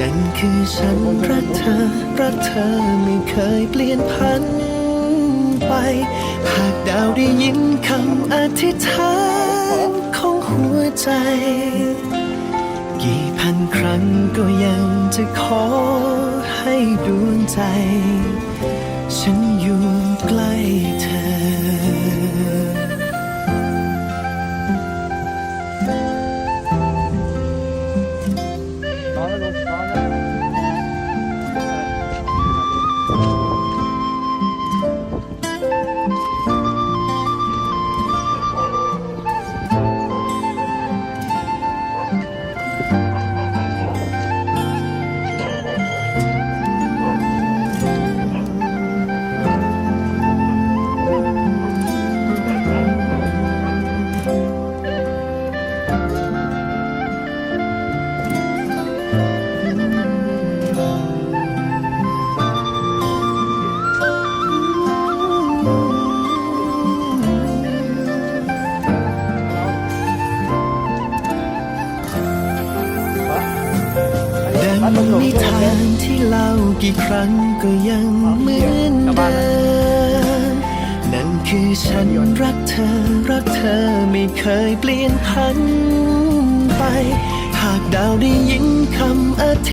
นั่นคือฉันรักเธอ รักเธอไม่เคยเปลี่ยนพันไป หากดาวได้ยินคำอธิษฐานของหัวใจ กี่พันครั้งก็ยังจะขอให้ดวงใจ ฉัน ร้อนแนิทานที่เล่ากี่ครั้งก็ยังเหมือนเดิมนั่นคือฉันรักเธอ รักเธอไม่เคยเปลี่ยนพันไป หากดาวได้ยินคำอธิ